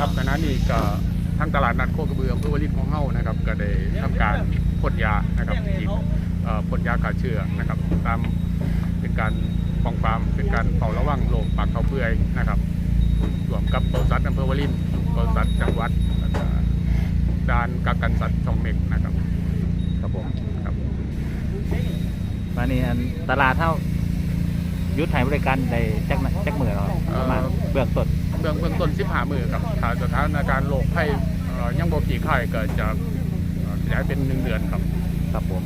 ครับขณะนี้ก็ทางตลาดนัดโคกระเบืออำเภอวารินของเฮานะครับ ก็ได้ทำการพ่นยานะครับฉีดเอ่อพ่นยาฆ่าเชื้อนะครับ ตามเป็นการป้องปราม เป็นการเฝ้าระวังโรคปากเขาเปื่อยนะครับรวมกับบริษัทอำเภอวารินบริษัทจังหวัดแล้วก็ด่านกักกันสัตว์ช่องเม็กนะครับครับผมครับ มานี่อันตลาดเท่ายุทธให้บริการในจักรจักรมือเราประมาณเบื้องต้น เบื้องเบื้องต้น15มือครับถ้าสถานการณ์โรคภัยเอ่อยังบ่กี่ไข้ก็จะเอ่อขยายเป็นหนึ่งเดือนครับครับผม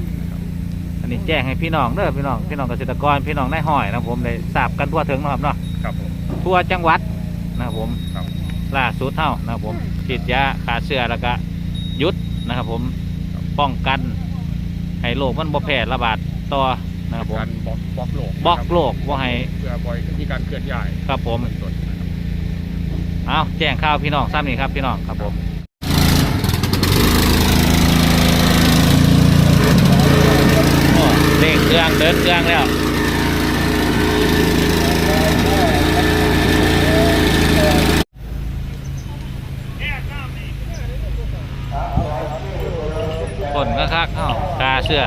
อันนี้แจ้งให้พี่น้องเด้อพี่น้องพี่น้องเกษตรกรพี่น้องนายห้อยนะครับผมได้ทราบกันทั่วถึงนะครับเนาะครับผมทั่วจังหวัดนะครับผมครับล่าสุดเท่านะครับผมฉีดยาขาเสื้อแล้วก็หยุดนะครับผมป้องกันให้โรคมันบ่แพร่ระบาดต่อนะครับผมการบล็อกบล็อกโลกบล็อกโรคว่าให้เพื่อบ่อยมีการเคลื่อนย้ายครับผม เอาแจ้งข่าวพี่น้องซ้ำนี่ครับพี่น้องครับผมเร่งเครื่องเดินเครื่องแล้วคนก็คักเอ้ากาเสื้อ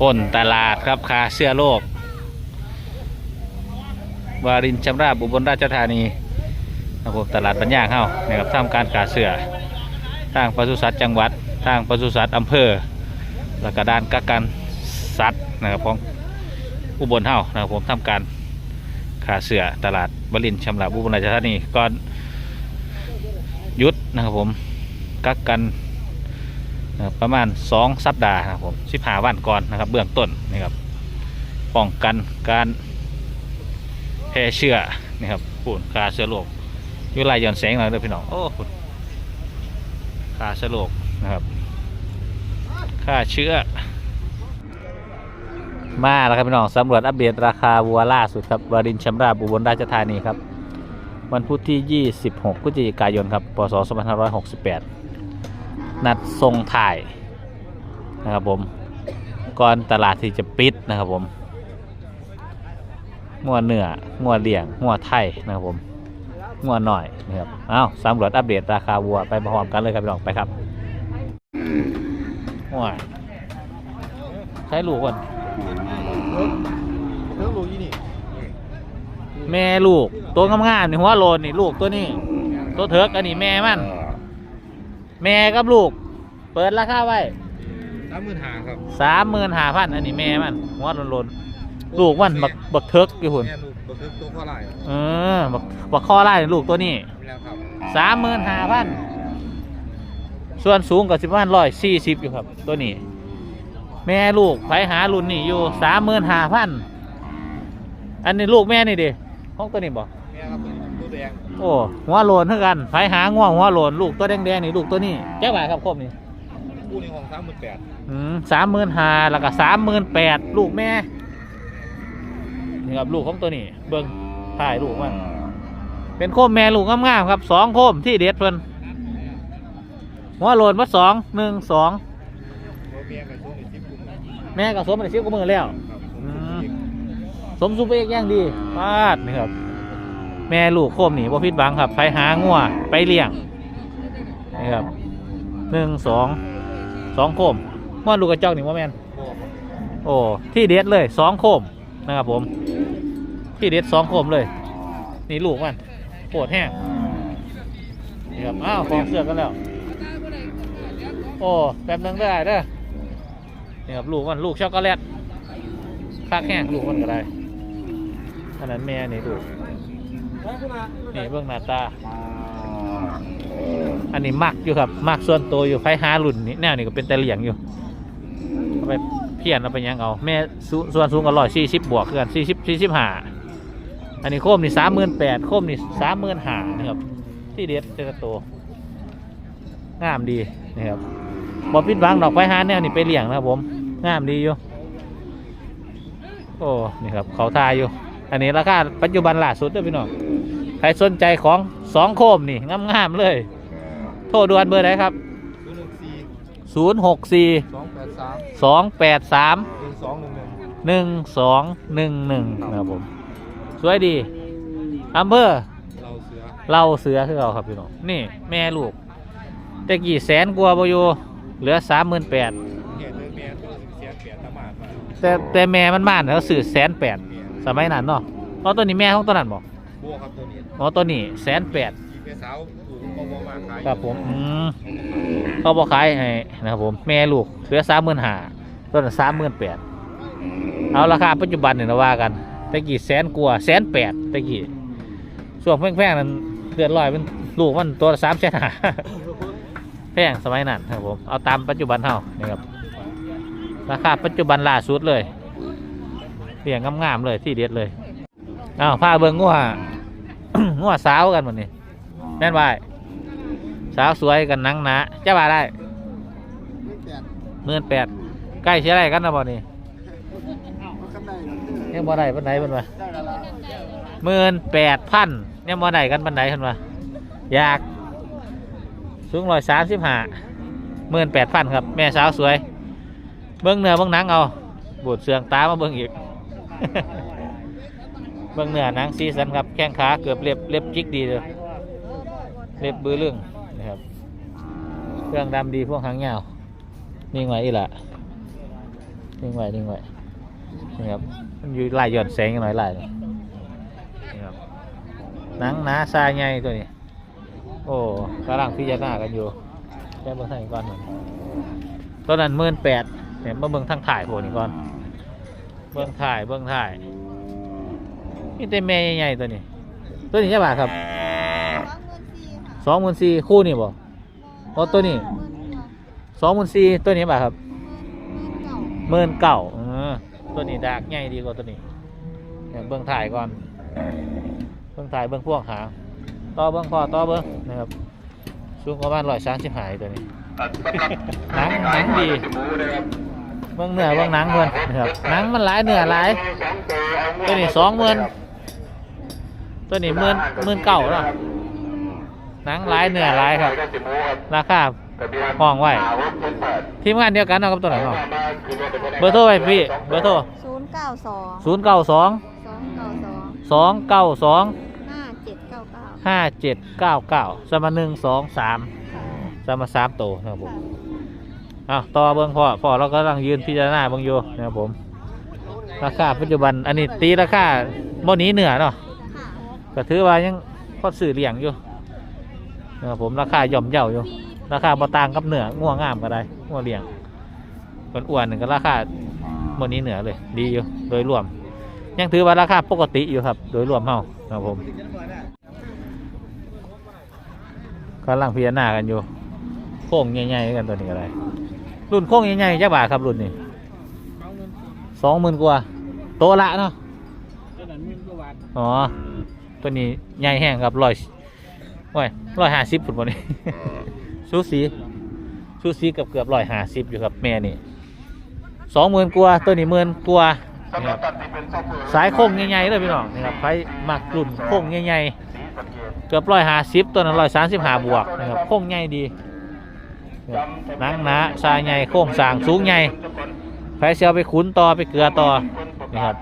พ่นตลาดครับคาเสื้อโลก วารินชำราบอุบลราชธานีนะครับตลาดบัญญาเข้านะครับทำการกาเสือทางปศุสัตว์จังหวัด ทางปศุสัตว์อำเภอ แล้วก็ด้านกักกันสัตว์นะครับของอุบลเฮานะครับผมทำการคาเสือตลาดวารินชำราบอุบลราชธานีก่อนหยุดนะครับผมกักกัน ประมาณ 2 สัปดาห์นะครับผมสิบหาวันก่อนนะครับ เบื้องต้นนะครับป้องกันการแพร่เชื้อนะครับปุ่นคาเชื้อโรคยุไลย้อนแสงหน่อยเด้อพี่น้องโอ้ปุ่นคาเชื้อโรคนะครับค่าเชื้อ มาแล้วครับพี่น้องสำรวจอัปเดตราคาวัวล่าสุดครับวารินชำราบอุบลราชธานีครับ วันพุธที่ 26พฤศจิกายนครับพศ2568 นัดทรงถ่ายนะครับผมก่อนตลาดที่จะปิดนะครับผมงัวเนื้องัวเลี้ยงงัวไทยนะครับผมงัวหน่อยนะครับเอ้าสำรวจอัปเดตราคาวัวไปพร้อมกันเลยครับพี่น้องไปครับงัวใช้ลูกก่อนเรื่องรู้ยี่นี่แม่ลูกตัวงามๆนี่หัวโลนนี่ลูกตัวนี้ตัวเถิกอันนี้แม่มัน แม่กับลูก เปิดราคาไว้สามหมื่นห้าครับสามหมื่นห้าพันอันนี้แม่มันหัวโลนๆลูกมันบักบักเทิกอยู่หุ่นแม่ลูกบันทึกตัวเท่าไหร่เออบักบักข้อไล่ลูกตัวนี้ไม่แล้วครับสามหมื่นห้าพันส่วนสูงกับสิบวันร้อยสี่สิบอยู่ครับ ตัวนี้ แม่ลูกไปหารุ่นนี่อยู่สามหมื่นห้าพันอันนี้ลูกแม่นี่ดิห้องตัวนี้บอกแม่ครับตัวแดงโอ้หัวโลนเท่ากันไปหาง่วงหัวโลนลูกตัวแดงๆนี่ลูกตัวนี้แก้บาทครับครบนี่คู่นี้ของสามหมื่นแปดอืมสามหมื่นห้าแล้วก็สามหมื่นแปดลูกแม่ นี่ครับลูกของตัวนี้ เบิ้งถ่ายลูกมันเป็นโคมแม่ลูกงามๆครับสองโคมที่เด็ดเพิ่นหัวโลนวัดสองหนึ่งสองตัวแม่กับช่วงนี้สิบกุมครับแม่กับสมมาได้ชิบกว่ามือแล้วอืมสมสุเปกอย่างดีปาดนี่ครับ แม่ลูกโคมนี่ว่าพิษบังครับไปหางัวไปเลี้ยงนี่ครับหนึ่งสองสองโคมม่อนลูกกระจอกนี่ว่าแมนโอ้ที่เด็ดเลยสองโคมนะครับผม ที่เด็ดสองโคมเลย นี่ลูกมันปวดแห้งนี่ครับอ้าวฟองเสือกันแล้ว โอ้แป๊บนึงได้เด้อนี่ครับลูกมันลูกช็อกโกแลตคากแห้งลูกมันก็ได้อันนั้นแม่นี่ลูก นี่เบื้องหน้าตา อันนี้มักอยู่ครับมักส่วนตัวอยู่ไฟหารุ่นนี้แนวนี้ก็เป็นแต่เหลียงอยู่เอาไปเพี้ยนเอาไปหยังเอาแม่สูส่วนสูงก็ร้อยสี่สิบบวกคือกันสี่สิบสี่สิบห้าอันนี้โคมนี่สามหมื่นแปดโคมนี่สามหมื่นห้านะครับ ที่เด็ดเจาตัวงามดีนะครับบอพิดหวังดอกไฟหาแนวนี่ไปเลี้ยงนะครับผมงามดีอยู่โอ้นี่ครับเขาทายอยู่ อันนี้ราคาปัจจุบันล่าสุดเด้อพี่น้อง ใครสนใจของสองโคมนี่งามๆเลย โทรด่วนเบอร์ไหนครับศูนย์หนึ่งสี่064สองแปดสามหนึ่งสองหนึ่งหนึ่งนะครับผมสวยดีอำเภอเราเสือเล่าเสือคือเราครับพี่น้องนี่แม่ลูกแต่กี่แสนกว่าบอยู่เหลือสามหมื่นแปดเตเตะหมาดมาแต่แต่แม่มันม่านแล้วสื่อแสนแปดสมัยนั้นเนาะเพราะตัวนี้แม่ของตัวนั้นบอก บัวครับตัวนี้อ๋อตัวนี้แสนแปดกีเมสาวถูกก็บัวมาขายครับผมอืมเขาบอกขายให้นะครับผมแม่ลูกเหลือสามหมื่นห้าตัวนั้นสามหมื่นแปดเอาราคาปัจจุบันเนี่ยเราว่ากันตะกี้แสนกว่าแสนแปดตะกี้ช่วงแพงๆนั้นเดือนลอยเป็นลูกมันตัวสามแสนห้าแพงสมัยนั้นครับผมเอาตามปัจจุบันเท่านะครับราคาปัจจุบันล่าสุดเลยเรียงงามๆเลยที่เด็ดเลยอ้าวพาเบิ่งงัว งัวสาวกันหมดนี่แม่นวายสาวสวยกันหนังหนาจะบาได้หมื่นแปดใกล้เชื่อไรกันนะบ่นี่ยังบ่ได้ปันไดเพิ่นว่าหมื่นแปดพันยังบ่ได้กันปันไดเพิ่นว่าอยากสูงร้อยสามสิบห้าหมื่นแปดพันครับ แม่สาวสวย เบิ้งเนื้อเบิ้งหนังเอาบูดเสืองตามาเบิ้งอีก เบิ้งเหนือนังสีสันครับแข้งขาเกือบเล็บเล็บจิกดีเลยเล็บบื้อเรื่องนะครับเครื่องดำดีพวกหางยาวนิ่งไว้อีหละนิ่งไว้นิ่งไว้นี่ครับมันอยู่ลายหย่อนแสงหน่อยลายนี่ครับหนังหนาซาใหญ่ตัวนี้โอ้กำลังพิจารณากันอยู่แค่เบิ่งทางนี้ก่อนหนึ่งต้นนั้นหมื่นแปดเนี่ยมาเบิ่งทางถ่ายพวกนี้ก่อนเบิ่งถ่ายเบิ่งถ่าย นี่เต็มแม่ใหญ่ๆตัวนี้ ตัวนี้ใช่ป่ะครับสองหมื่นสี่คู่นี่บ่โอ้ตัวนี้สองหมื่นสี่ตัวนี้ป่ะครับหมื่นเก่าตัวนี้ดากใหญ่ดีกว่าตัวนี้เนี่ยเบิ่งถ่ายก่อน เบิ่งถ่ายเบิ่งพวกหางต่อเบิ้งพอต่อเบิ้งนะครับสูงประมาณร้อยสามสิบหายตัวนี้ หนังหนังดี เบิ้งเนื้อเบิ้งหนังเพิ่นนะครับหนังมันหลายเนื้อหลายตัวนี้สองหมื่น ตัวนี้หมื่นหมื่นเก้าเนาะหนังหลายเนื้อหลายครับ ราคาห้องไว้ทีมงานเดียวกันเนาะกับตัวไหนนเนาะเบอร์โทรไปพี่ เบอร์โทรศูนย์เก้าสองศูนย์เก้าสองสองเก้าสองสองเก้าสองห้าเจ็ดเก้าเก้าห้าเจ็ดเก้าเก้าสมาหนึ่งสองสามสมาสามโตวนะครับผมเอาต่อเบิ้งพ่อพ่อเราก็กำลังยืนพิจารณาเบิ้งอยู่นะครับผม ราคาปัจจุบันอันนี้ตีราคาโมนี้เหนือเนาะค่ะ ก็ถือว่ายังพอสื่อเลี้ยงอยู่นะครับผมราคาย่อมเยาอยู่ ราคาบ่ต่างกับเหนือง่วงงามก็ได้ง่วงเลี้ยงคนอ้วนหนึ่งก็ราคาโมนี้เหนือเลย ดีอยู่โดยรวม ยังถือว่าราคาปกติอยู่ครับ โดยรวมเฮานะครับผมกำลังพิจารณากันอยู่ โค้งใหญ่ๆกันตัวนี้อะไรรุ่นโค้งใหญ่ๆจ้าบาทครับรุ่นนี้สองหมื่นกว่าโตละเนาะอ๋อ ตัวนี้ใหญ่แห้งครับร้อยโอ้ยร้อยห้าสิบฝุ่นบนนี้ สูสีสูสีกับเกือบร้อยห้าสิบอยู่ครับแม่นี่สองหมื่นกว่าตัวนี้หมื่นกว่านะครับสายโค้งใหญ่ๆเลยพี่น้องนะครับใครมักรุ่นโค้งใหญ่ๆเกือบร้อยห้าสิบตัวนั้นร้อยสามสิบห้าบวกนะครับโค้งใหญ่ดีนะครับหนังหนาทรายใหญ่โค้งสร้างสูงใหญ่ใครเสียไปขุนต่อไปเกลือต่อนะครับ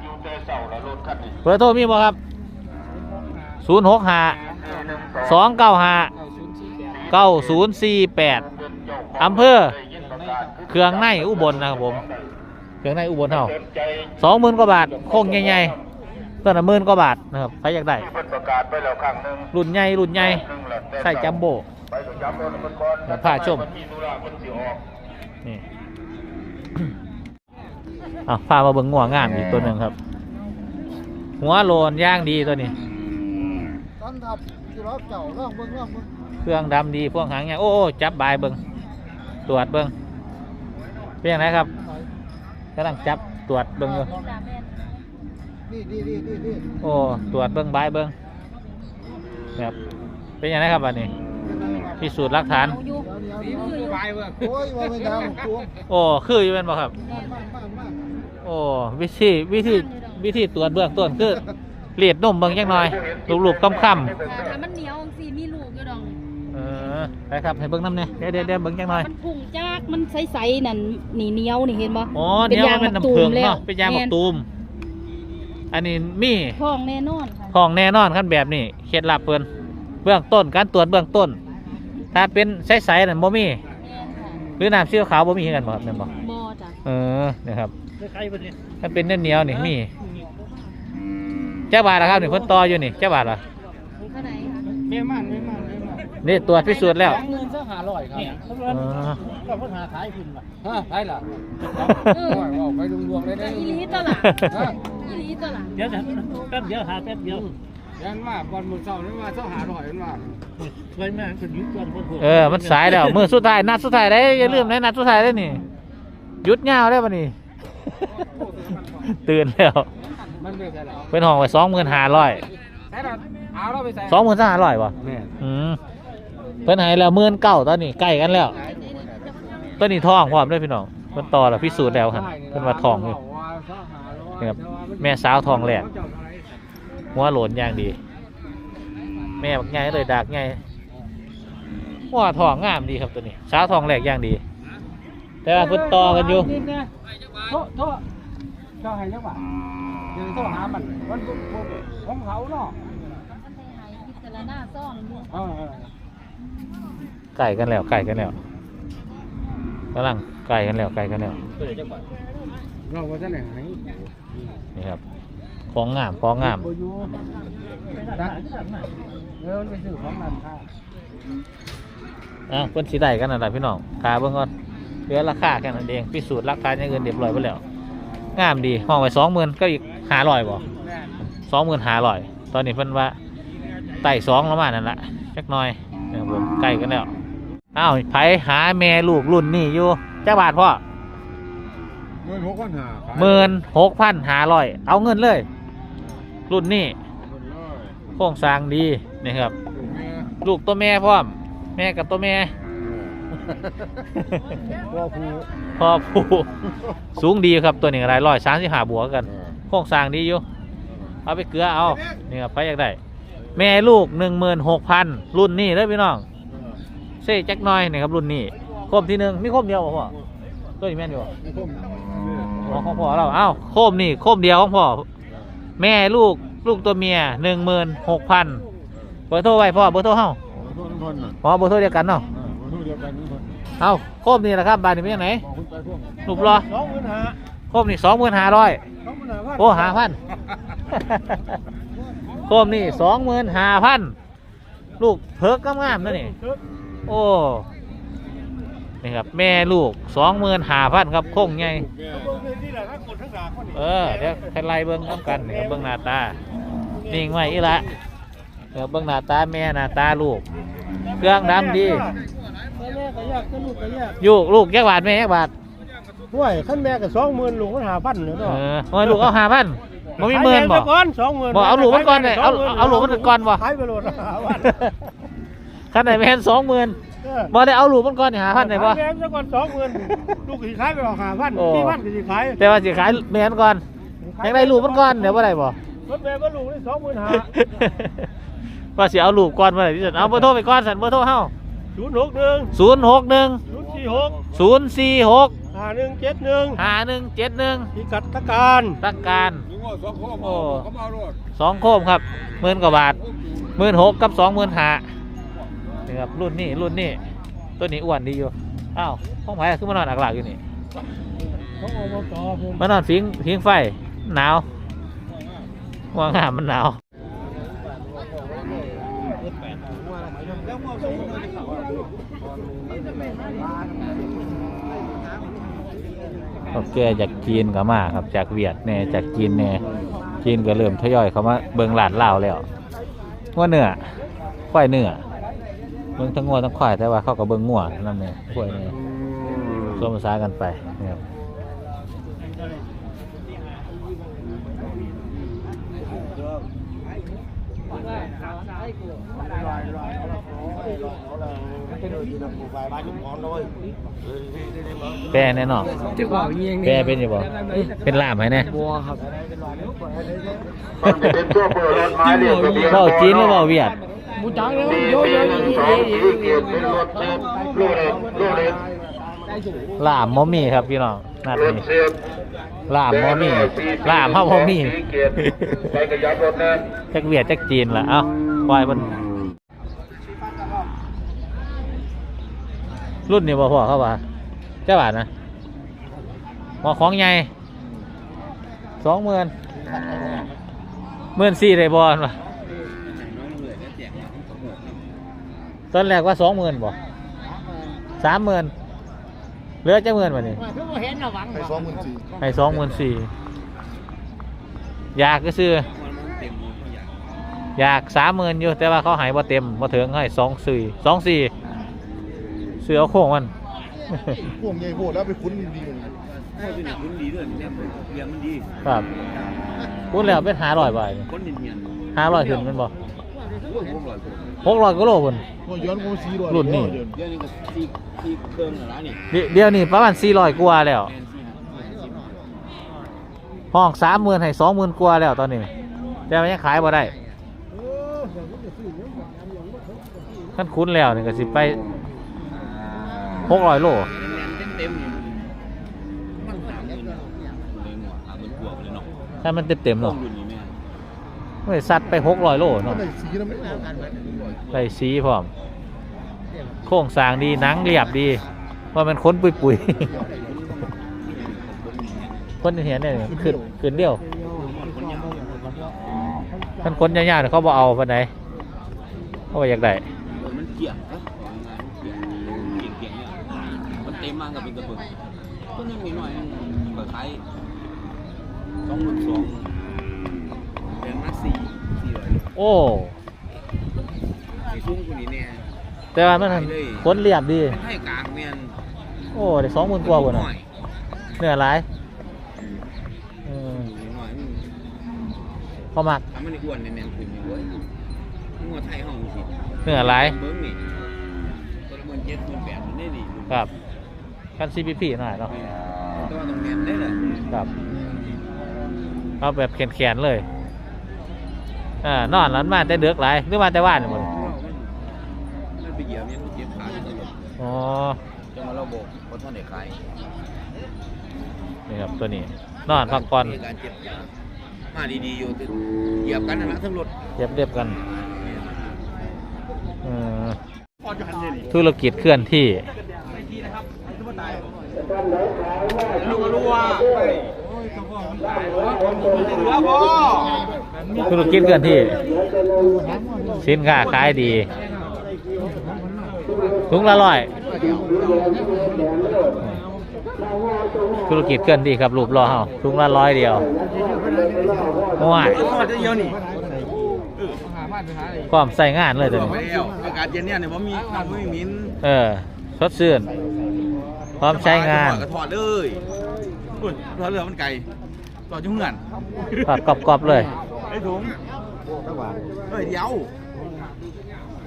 เบอร์โทรมีบ่ครับ ศูนย์หกห้าสองเก้าห้าเก้าศูนย์สี่แปดอำเภอเครื่องในอุบลนะครับผมเครื่องในอุบลเท่าสองหมื่นกว่าบาทโค้งใหญ่ๆตัวละหมื่นกว่าบาทนะครับใครอยากได้รุ่นใหญ่รุ่นใหญ่ใส่จัมโบ้ไปถึงย้ำรถมันก่าชมที่ธุระคนสิออกนี่อะพามาเบิ่งงัวงามอีกตัวหนึ่งครับ หัวโลนย่างดีตัวนี้ ตอนทับที่รถเก่าล่องเบิ้งล่องเบิ้งเครื่องดำดีพวกหางยางโอ้โอ้จับบายเบิ่งตรวจเบิ่งเป็นยังไงครับกำลังจับตรวจเบิ่งอยู่นี่นี่นี่นี่นี่โอ้ตรวจเบิ่งบายเบิ่งครับเป็นยังไงครับอันนี้พิสูจน์หลักฐานเอาอยู่นี่มือไปเบิ้งโอ้ยว่าไม่ทำตัวโอ้คืออยู่เป็นบ่ครับมากมากมากโอ้วิธีวิธีวิธีตรวจเบื้องต้นคือ เลียดนมเบิ่งจังหน่อยลูบๆค่ำๆถ้ามันเหนียวจังสิสิมีลูกอยู่ดองเออไปครับให้เบิ่งน้ำเนี่ยเดี๋ยวเดี๋ยวเดี๋ยวเบิ่งจังหน่อยมันพุ่งจากมันใสๆนั่นนี่เหนียวนี่เห็นบ่ อ๋อเนี่ยมันเป็นน้ำเพิงเนาะเป็นยางแม่บักตูม อันนี้มีท้องแน่นอนค่ะ ของแน่นอนขั้นแบบนี้เคล็ดลับเปิ้นเบื้องต้นการตรวจเบื้องต้น ถ้าเป็นใสๆนั่นบ่มีแม่นค่ะหรือน้ำซีอิ๊วขาวบ่มีคือกันบ่ครับแม่นบ่บ่จ้ะเออนะครับถ้าเป็นเนื้อเหนียวนี่มี เจ้าบาทละครับนี่เพิ่นต่ออยู่นี่เจ้าบาทละเท่าไหร่คะไม่มันไม่มันไม่มันนี่ตรวจพิสูจน์แล้ว สองหมื่นเจ้าหาร้อยครับเออก็เพิ่นหาขายขึ้นมาฮะขายล่ะเออว่าไปดวงๆเลยแต่นะอีหลีตัวล่ะอีหลีตัวล่ะเดี๋ยวจะแป๊บเดียวหาแป๊บเดียวยันว่าก่อนมื้อเช้านี่ว่าเจ้าหาร้อยมันว่าเคยแม่นคนยุคก่อนคนพวกเออ มันสายแล้วมือสุดท้ายนัดสุดท้ายได้อย่าลืมนะนัดสุดท้ายได้นี่หยุดยาวได้ป่ะนี่ ตื่นแล้ว มันไม่ใช่หรอเป็นห้องไว้สองหมื่นห้าร้อยใช่หรอเอาเราไปใส่สองหมื่นห้าร้อยป่ะแม่อืมเพิ่นให้แล้วหมื่นเก้าตอนนี้ใกล้กันแล้วตอนนี้ทองพร้อมด้วยพี่น้องเพิ่นต่อแล้วพิสูจน์แล้วครับเพิ่นว่าทองอยู่ นี่ครับแม่สาวทองแหลก หัวโหลนอย่างดี แม่บักใหญ่เลยดากใหญ่หัวทองงามดีครับตัวนี้สาวทองแหลกอย่างดี แต่ว่าเพิ่นต่อกันอยู่ โทษโทษ เจ้าให้จังหวะเดี๋ยวโทรหามันมันของเขาเนาะมันให้ให้พิจารณาซ่องอยู่เออเออไก่กันแล้วไก่กันแล้วกำลังไก่กันแล้วไก่กันแล้วเราก็จะไหนให้นี่ครับของงามของงาม บ่อยู่ได้เออมันไปซื้อของร้านค้าอะเพิ่นสิได้กันนั่นแหละพี่น้องคาเบิ่งก่อนเหลือราคาแค่นั้นเองพิสูจน์ราคาอย่างอื่นเรียบร้อยไปแล้ว งามดีห้องไว้สองหมื่นก็อีกห้าร้อยบ่สองหมื่นห้าร้อย ตอนนี้เพิ่นว่าไต่สองแล้วมานั่นแหละจักหน่อยนะครับผมใกล้กันแล้วอ้าวไผหาแม่ลูกรุ่นนี่อยู่จ้าบาทพ่อเงินหกพันห้าหมื่นหกพันห้าร้อย เอาเงินเลย รุ่นนี้โครงสร้างดีนี่ครับ ลูกตัวแม่พร้อม แม่กับตัวแม่ว่าครู พ่อผู้ สูงดีครับตัวนี้อะไรร้อยสามสิบห้าบวกกันโครงสร้างดีอยู่เอาไปเกลือเอานี่ครับไปอยากได้แม่ลูกหนึ่งหมื่นหกพันรุ่นนี้เลยพี่น้องเซ่จักหน้อยนี่ครับรุ่นนี้โคมที่หนึ่งมีโคมเดียวบ่พ่อตัวนี้แม่นอยู่บ่อ๋อของพ่อเราเอ้าโคมนี่โคมเดียวของพ่อแม่ลูกลูกตัวเมียหนึ่งหมื่นหกพันเบอร์โทรไว้พ่อเบอร์โทรเฮาทุกคนน่ะพ่อเบอร์โทรเดียวกันเนาะทุก เดียวกันทุกคนเอ้าโคมนี่แหละครับบานนี้เป็นยังไงบอกคุณไปพวกหนุบรอสองหมื่นห้าโคมนี่สองหมื่นห้าร้อยสองหมื่นห้าพันโอ้หาพันโคมนี่สองหมื่นห้าพันลูกเพิกงามๆนั่นนี่โอ้นี่ครับแม่ลูกสองหมื่นห้าพันครับโค้งใหญ่เออเดี๋ยวใครไล่เบิ้งน้ำกันนี่ครับเบิ้งหน้าตานิ่งไว้อีละเดี๋ยวเบิ้งหน้าตาแม่หน้าตาลูก เครื่องดำดีแม่ ก็ยากขึ้นลูกก็ยากยูกลูกแยกบาทแม่แยกบาทห่วยขั้นแม่ก็สองหมื่นลูกมันหาพันเลยเอเนาะอโอ้ยลูกเอาห้าพันบ่มีหมื่นบ่ขายแม่ก่อนสองหมื่นบ่เอาลูกมันก่อนเลยเอาเอาลูกมันก่อนบ่ขายไปโหลดหาพันขั้นไหนแม่นสองหมื่นบ่ได้เอาลูกมันก่อนนี่หาพันได้บ่ ขายแม่ซะก่อนสองหมื่นลูกก็สิขายไปออกหาพันโอ้สี่พันก็สิขายแต่ว่าสิขายแม่นก่อนยังได้ลูกมันก่อนเดี๋ยวบ่ได้บ่ รถแม่ก็ลูกนี่สองหมื่นห้าว่าสิเอาลูกก่อนบ่ได้ที่สุดเอาเบอร์โทรไปก่อนสั่นเบอร์โทรเฮา ศูนย์หกหนึ่ง061ศูนย์สี่หก046ห้าหนึ่งเจ็ดหนึ่ง5171พิกัดตะการตักการโอ้สองโคมครับหมื่นกว่าบาทหมื่นหกกับสองหมื่นห้านี่ครับรุ่นนี้รุ่นนี้ตัวนี้อ้วนดีอยู่อ้าวห้องไผ่ขึ้นมานอนอักหลักอยู่นี่เขาเอามาต่อผมมานอนฟิงฟิงไฟหนาวว่างามมันหนาว โอเคจากจีนก็มาครับ จากเวียดแน่จากจีนแน่จีนก็เริ่มทยอยเขามาเบิงหลานลาวแล้วว่าเนื้อควายเนื้อเบิงทั้งงัวทั้งควายแต่ว่าเขาก็เบิงงัวนั่นเองควายเนื้อรวมภาษากันไปนะครับ แปรแน่นอนที่บอกยิงแปรเป็นอยู่บ่เป็นล่ามไหมเนี่ยบัวครับเบ้าจีนหรือเบ้าเวียดบูจังเลยสี่โยโย่สี่สองสีเกียรติเป็นรถเสียบลูกเล็กลูกเล็กลามมอมี่ครับพี่น้องนัดรถนี้เสียบลามมอมี่ลามเฮามอมี่สีเกียรติไปกระยับรถนะจักเวียดจักจีนล่ะเอ้าปล่อยมัน รุ่นนี้บ่พอเข้าว่าเจ้าบาทนะหมอของใหญ่สองหมื่นหมื่นสี่ได้บอลวะตอนแรกว่าสองหมื่นบ่สามหมื่นเหลือจะหมื่นวะนี่คือว่าเห็นระวังไปสองหมื่นสี่ให้สองหมื่นสี่อยากก็ซื้ออยากสามหมื่นอยู่แต่ว่าเขาใหายบ่เต็มบ่ถึงให้สองสี่สองสี่ เสือโค้งมัน พวกใหญ่โหดแล้วไปคุ้นดีกว่านี้ครับพูดแล้วเป็นหาร้อยบาทหาร้อยถึงแมันบ่หกร้อยกิโลพุ่นพวกย้อนกูสีด้วยรุ่นนี่ เดี๋ยวเดี๋ยวนี้ก็ตีตีเครื่องแล้วนี่เดี๋ยวเดี๋ยวนี้ประมาณสี่ร้อยกว่าแล้วห้องสามหมื่นให้สองหมื่นกว่าแล้วตอนนี้ แต่มันยังขายบ่ได้ขั้นคุ้นแล้วนี่ก็สิไป หกร้อยโลเต็มๆนี่มันหาเงินเลยหมดหาเงินกลัวไปเลยเนาะถ้ามันเต็มเต็มๆต้เนาะองรุ่นนี้แม่ไม่สัตว์ไปหกร้อยโลมันเนาะได้สีแล้วไม่ออกได้สีพร้อม โครงสร้างดีหนังเรียบดีว่ามันค้นปุยปุยๆคนเห็นเนี่ยขึ้นขึ้นเดียวท่านคนยาวๆเนี่ยเขาบอกเอาไปไหนใดเขาบอกอยากได้มันเกี่ยงนะมันเกี่ยงเกี่ยงเนี่ย มันเต็มมากกับเป็นกระเบื้องก็ยังมีหน่อยเปิดขายสองหมื่นสองเดือนมาสี่สี่ร้อยโอ้ในช่วงคนนี้เนี่ยแต่ว่ามันคนเรียบดีให้กลางเมียนโอ้ได้สองหมื่นกว่าบนหน่ะน่อยเนื้อหลายเออหน่อยมันเขามักทำมันอ้วนเนี่ยแมนคุณอยู่เว้ยงัวไทยห้องสิเหนื้อยหลายเบิ้งนี่ตัวละหมื่นเจ็ดหมื่นแปดมันได้ดีครับ คันซีพีพีหน่อยเนาะตัวตรงแมนได้เลยครับเอาแบบแขนๆเลยอ่านอนแล้วมาแต่เดือกหลายหรือมาแต่ว่านหมดมันไปเหยียบยังเจ็บขาอยู่ตลอดอ๋อจังมาเราบอกว่าท่านได้ขายนี่ครับตัวนี้นอนพักผ่อนการเจ็บขามาดีๆอยู่เหยียบกันนะทั้งรถเรียบเรียบๆกันเออธุรกิจเคลื่อนที่ ธุรกิจเคลื่อนที่สินค้าขายดีถุงละร้อยธุรกิจเคลื่อนที่ครับรูปรอเฮาถุงละร้อยเดียวง่ายพร้อมใส่งานเลยตัวนี้อากาศเย็นเนี่ยเนี่ยผมมีน้ำไม่มีมิ้นเออสดชื่น พร้อมใช้งานกระถอดเลยอุ่นถอดเรือมันไก่ต่อจุ่งเงินทอดกรอบๆเลย ไอ้ถุงเฮ้ยเดี๋ยว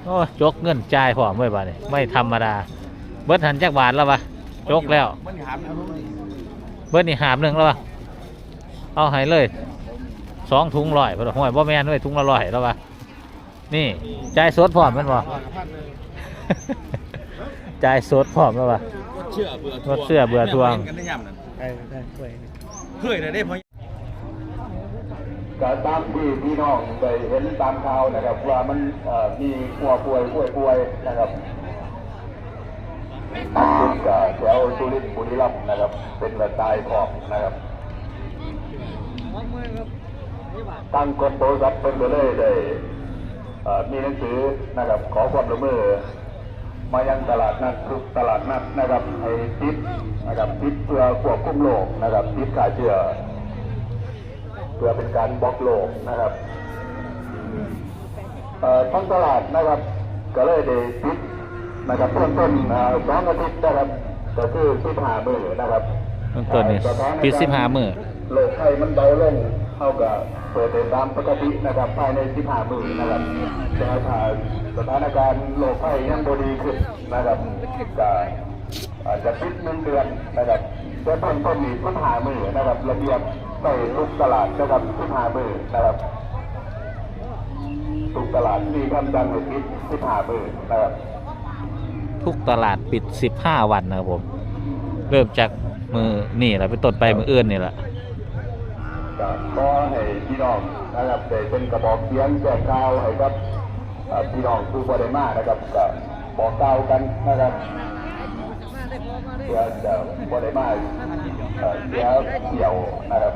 โอ้ยจกเงินจ่ายพร้อมไว้บ่านี่ไม่ธรรมดา เบิดหันจักบาทแล้วปะจกแล้ว มันถามนะเบิดนี่หามหนึ่งแล้วปะเอาให้เลยสองถุงร้อยพอดห้อยบ่แม่นด้วยถุงละร้อยแล้วปะนี่จ่ายสดพร้อมแมันบ่ จ่ายสดพร้อมแล้วปะ เชื่อเบื่อรถเชื่อเบื่อทวง กันได้ยำนั่นเคยได้พอก็ตามที่พี่น้องได้เห็นตามข่าวนะครับ ว่ามันเอ่อมีหัวป่วยป่วยป่วยนะครับติดกับแถวสุรินทร์บุรีรัมย์นะครับ เป็นระตายขอบนะครับตั้งกฎโตรัพย์เป็นไปเลยได้เอ่อมีหนังสือนะครับขอความร่วมมือ มายังตลาดนัดทุกตลาดนัดนะครับให้ติดนะครับติดเพื่อควบคุมโรคนะครับติดขาเชื้อเพื่อเป็นการบล็อกโลกนะครับเอ่อทั้งตลาดนะครับ ก็เลยได้ปิดนะครับเพิ่มต้นเอ่อสองอาทิตย์นะครับก็คือสิบห้ามือนะครับเบื้องต้นนี่ปิด15มื้อโลกไข้มันเบาลงเท่ากับเปิดได้ตามปกตินะครับภายในสิบห้ามือนะครับแต่ถ้า สถานการณ์โลกไข้ยังบดีขึ้นนะครับก็อาจจะปิดหนึ่งเดือนนะครับแต่เพิ่มต้นนี้สิบห้ามือนะครับระเบียบไปทุกตลาดนะครับสิบห้ามือนะครับทุกตลาดมีคำสั่งให้ปิดสิบห้ามือนะครับทุกตลาดปิด15วันนะครับผม เริ่มจากมือนี่แหละไปต้นไปมืออื่นนี่แหละก็ขอให้พี่น้องนะครับได้เป็นกระบอกเสียงแจ้งข่าวให้กับเอ่อ พี่น้องผู้บริมานะครับก็บอกกล่าวกันนะครับเพื่อจะบริมาเอ่อเสียเกี่ยวนะครับ